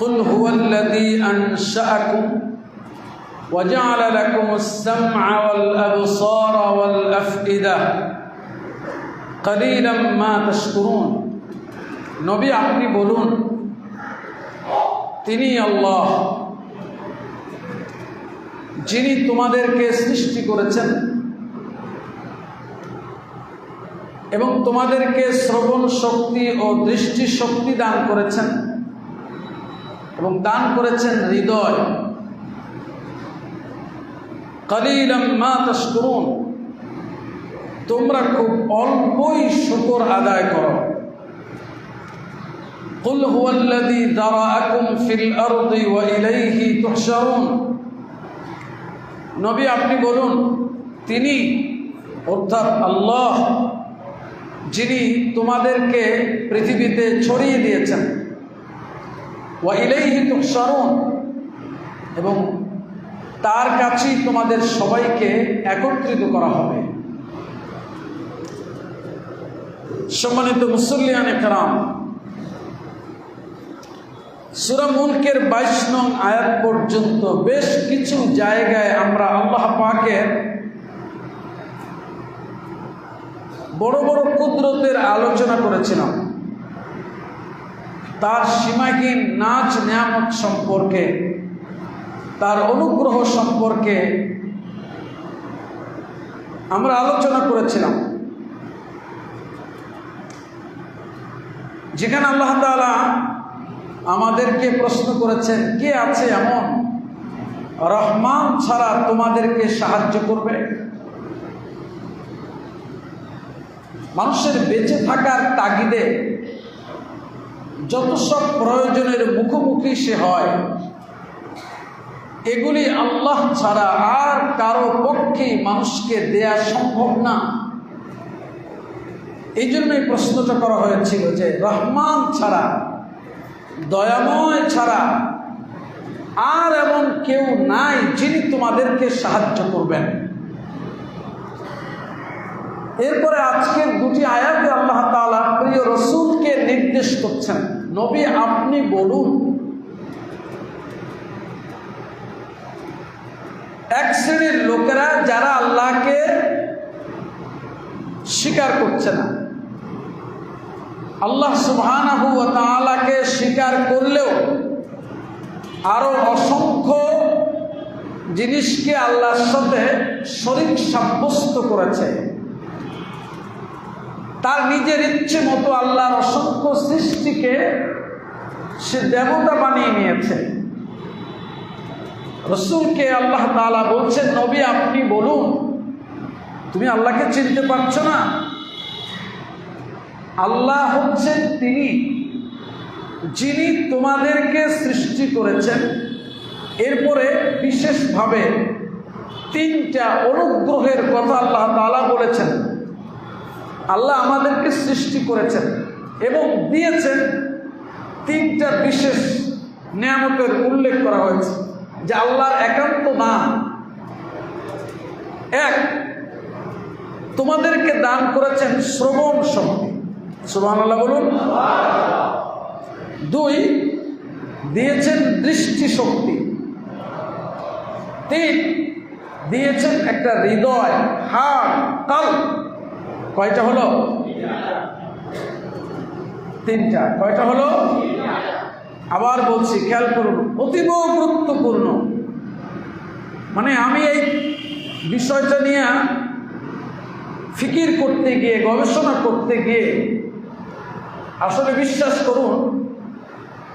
قل هو الذي أنشأكم وجعل لكم السمع والأبصار والأفئدة قليلا ما تشكرون নবী আপনি বলুন তিনি আল্লাহ যিনি তোমাদেরকে সৃষ্টি করেছেন এবং তোমাদেরকে শ্রবণ শক্তি ও দৃষ্টি শক্তি দান করেছেন এবং দান করেছেন হৃদয় কালিলাম মা তস্করুন তোমরা খুব অল্পই শুকর আদায় করো قل هو الذي ذرأكم في الأرض وإليه تحشرون নবী আপনি বলুন তিনি অর্থাৎ আল্লাহ যিনি তোমাদেরকে পৃথিবীতে ছড়িয়ে দিয়েছেন ওয়া ইলাইহি তুহশারুন। এবং তার কাছেই তোমাদের সবাইকে একত্রিত করা হবে। সম্মানিত মুসল্লিয়ান একরাম, সুরা মুলকের বাইশ নং আয়াত পর্যন্ত বেশ কিছু জায়গায় আমরা আল্লাহ পাকের বড় বড় কুদরতের আলোচনা করেছিলাম। তার সীমাহীন নাচ নিয়ামত সম্পর্কে, তার অনুগ্রহ সম্পর্কে আমরা আলোচনা করেছিলাম। যেখানে আল্লাহ তালা আমাদেরকে প্রশ্ন করেছেন, কে আছে এমন? রহমান ছাড়া তোমাদেরকে সাহায্য করবে? মানুষের বেঁচে থাকার তাগিদে যত সব প্রয়োজনের মুখোমুখি সে হয়, এগুলি আল্লাহ ছাড়া আর কারও পক্ষে মানুষকে দেয়া সম্ভব না। এই জন্যই প্রশ্নটা করা হয়েছিল যে রহমান ছাড়া, দয়াময় ছাড়া আর এমন কেউ নাই যিনি তোমাদেরকে সাহায্য করবেন। এরপরে আজকের দুটি আয়াতে আল্লাহ তালা প্রিয় রসুলকে নির্দেশ করছেন। নবী, আপনি বলুন। এক শ্রেণির লোকেরা যারা আল্লাহকে স্বীকার করছে না, আল্লাহ সুবহানাহু ওয়া তাআলাকে স্বীকার করলেও আরও অসংখ্য জিনিসকে আল্লাহর সাথে শরীর সাব্যস্ত করেছে। তার নিজের ইচ্ছে মতো আল্লাহর অসংখ্য সৃষ্টিকে সে দেবতা বানিয়ে নিয়েছে। রসুলকে আল্লাহ তালা বলছেন, নবী, আপনি বলুন, তুমি আল্লাহকে চিনতে পারছ না? আল্লাহ হচ্ছেন তিনি, যিনি তোমাদেরকে সৃষ্টি করেছেন। এরপরে বিশেষভাবে তিনটা অনুগ্রহের কথা আল্লাহ তালা বলেছেন। আল্লাহ আমাদেরকে সৃষ্টি করেছেন এবং দিয়েছেন তিনটা বিশেষ নিয়ামতের উল্লেখ করা হয়েছে যে আল্লাহর একান্ত নাম। এক, তোমাদেরকে দান করেছেন শ্রবণ শক্তি। সুবাহ আল্লাহ বলুন। দুই, দিয়েছেন দৃষ্টি শক্তি। তিন, দিয়েছেন একটা হৃদয়, হাড়, কাল। কয়টা হলো? তিনটা। কয়টা হলো? আবার বলছি, খেয়াল করুন, অতীব গুরুত্বপূর্ণ। মানে আমি এই বিষয়টা নিয়ে ফিকির করতে গিয়ে, গবেষণা করতে গিয়ে আসলে বিশ্বাস করুন,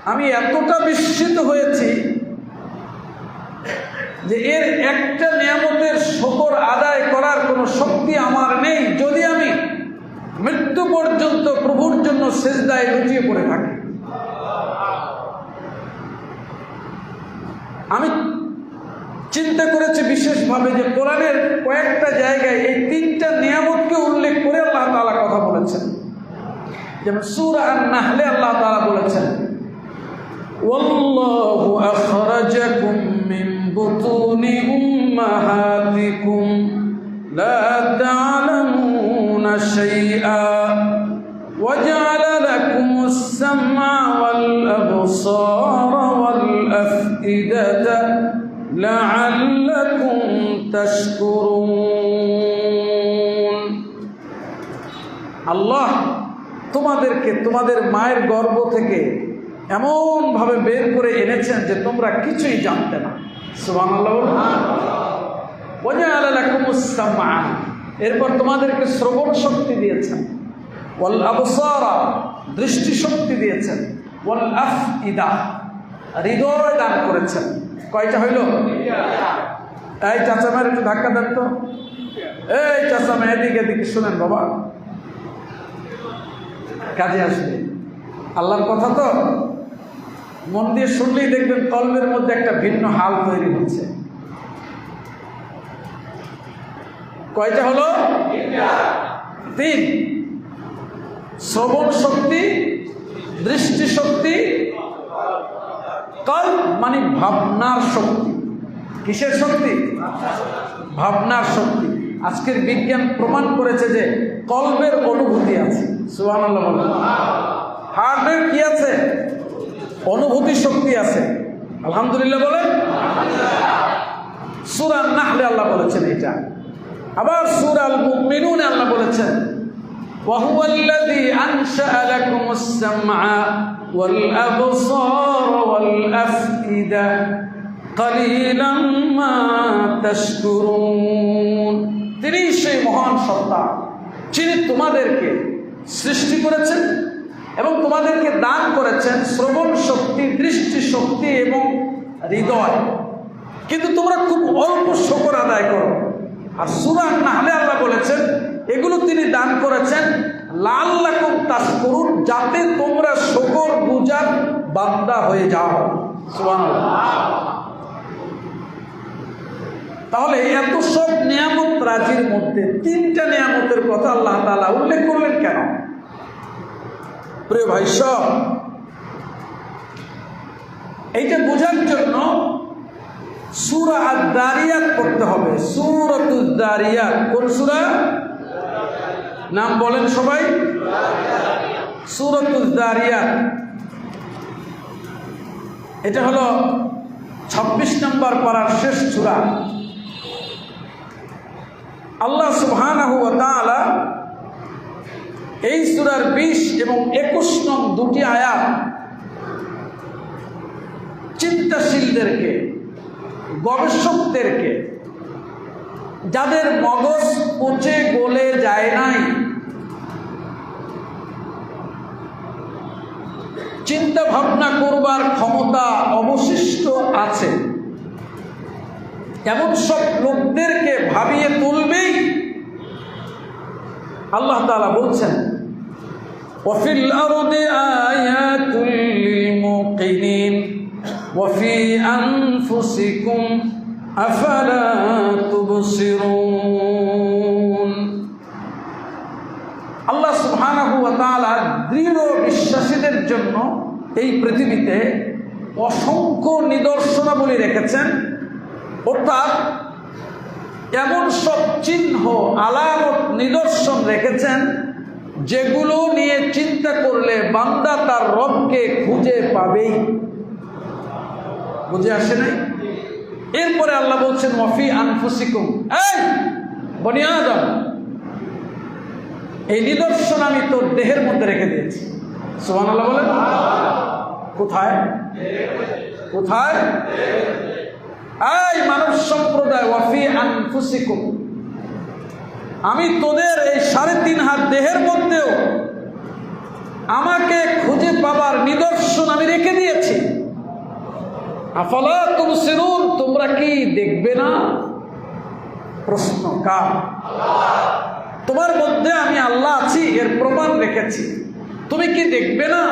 আমি এতটা বিস্মিত হয়েছি যে এর একটা নিয়ামতের শকর আদায় করার কোনো শক্তি আমার নেই। যদি আমি মৃত্যু পর্যন্ত প্রভুর জন্য সেজদায় লুটিয়ে পড়ে থাকি আমি চিন্তা করেছি বিশেষভাবে যে কোরআনের কয়েকটা জায়গায় এই তিনটা নিয়ামতকে উল্লেখ করে আল্লাহ তালা কথা বলেছেন যেমন সুর আর নাহলে আল্লাহ তালা বলেছেন والله أخرجكم من بطون أمهاتكم لا تعلمون شيئا وجعل لكم السمع والأبصار والأفئدة لعلكم تشكرون আল্লাহ তোমাদেরকে তোমাদের মায়ের গর্ভ থেকে এমনভাবে বের করে এনেছেন যে তোমরা কিছুই জানতে না সুবান এরপর তোমাদেরকে শ্রবণ শক্তি দিয়েছেন। ওয়াল আবসারা, দৃষ্টি শক্তি দিয়েছেন। ওয়াল আফ ইদা হৃদয় দান করেছেন। কয়টা হইল? এই চাচা মেয়ের একটু ধাক্কা দেন তো। এই চাচা মেয়ে এদিকে এদিকে শুনেন বাবা। কাজে আসবে। আল্লাহর কথা তো? মন দিয়ে শুনলেই দেখবেন কলমের মধ্যে একটা ভিন্ন হাল তৈরি হচ্ছে। কয়টা হলো? তিন। শ্রবণ শক্তি দৃষ্টি শক্তি কল মানে ভাবনার শক্তি। কিসের শক্তি? ভাবনার শক্তি। আজকের বিজ্ঞান প্রমাণ করেছে যে কল্পের অনুভূতি আছে। সুহান হার্টের কি আছে? অনুভূতি শক্তি আছে। আলহামদুলিল্লাহ বলেন। সুরান নাহলে আল্লাহ বলেছেন এটা। আবার সুর আল মুমিনুনে আল্লাহ বলেছেন وهو الذي أنشأ لكم السمع والأبصار والأفئدة قليلا ما تشكرون তিনি সেই মহান সত্তা যিনি তোমাদেরকে সৃষ্টি করেছেন এবং তোমাদেরকে দান করেছেন শ্রবণ শক্তি দৃষ্টি শক্তি এবং হৃদয় কিন্তু তোমরা খুব অল্প শকর আদায় করো আর সুরান নাহলে আল্লাহ বলেছেন, এগুলো তিনি দান করেছেন লাল লাকুম তাস করুন যাতে তোমরা শকর বুজার বান্দা হয়ে যাও। সুবহানাল্লাহ। তাহলে এত সব নিয়ামত রাজির মধ্যে তিনটা নিয়ামতের কথা আল্লাহ তালা উল্লেখ করলেন কেন? প্রিয় ভাই সব, এইটা বোঝার জন্য সুরা আর দারিয়াত পড়তে হবে। সুরতুল দারিয়াত। কোন সুরা? নাম বলেন সবাই। সুরতুল দারিয়াত। এটা হলো ছাব্বিশ নম্বর পাড়ার শেষ সুরা। আল্লাহ তাআলা এই সূরার 20 এবং 21 নং দুটি আয়াত চিন্তাশীলদেরকে গবেষকদেরকে, যাদের মগজ পচে গলে যায় নাই চিন্তা ভাবনা করবার ক্ষমতা অবশিষ্ট আছে। এমন সব লোকদেরকে ভাবিয়ে তুলবেই আল্লাহ তালা বলছেন অফিল আয়াতুল মুকিনিন وفي أنفسكم أفلا تبصرون আল্লাহ সুবহানাহু ওয়া তাআলা দৃঢ় বিশ্বাসীদের জন্য এই পৃথিবীতে অসংখ্য নিদর্শনাবলী রেখেছেন অর্থাৎ এমন সব চিহ্ন আলামত নিদর্শন রেখেছেন যেগুলো নিয়ে চিন্তা করলে বান্দা তার রবকে খুঁজে পাবেই বুঝে আসে নাই? এরপরে আল্লাহ বলছেন, ওয়াফি আনফুসিকুম। এই বনিয়া আদম, এই নিদর্শন আমি তোর দেহের মধ্যে রেখে দিয়েছি। সোহান আল্লাহ বলেন। কোথায়? কোথায়? এই মানব সম্প্রদায়, ওয়াফি আনফুসিকুম। আমি তোদের এই সাড়ে তিন হাত দেহের মধ্যেও আমাকে খুঁজে পাবার নিদর্শন আমি রেখে দিয়েছি। আফলা তুম সিরুন, তোমরা কি দেখবে না? প্রশ্ন, কার? তোমার মধ্যে আমি আল্লাহ আছি, এর প্রমাণ রেখেছি। তুমি কি দেখবে না?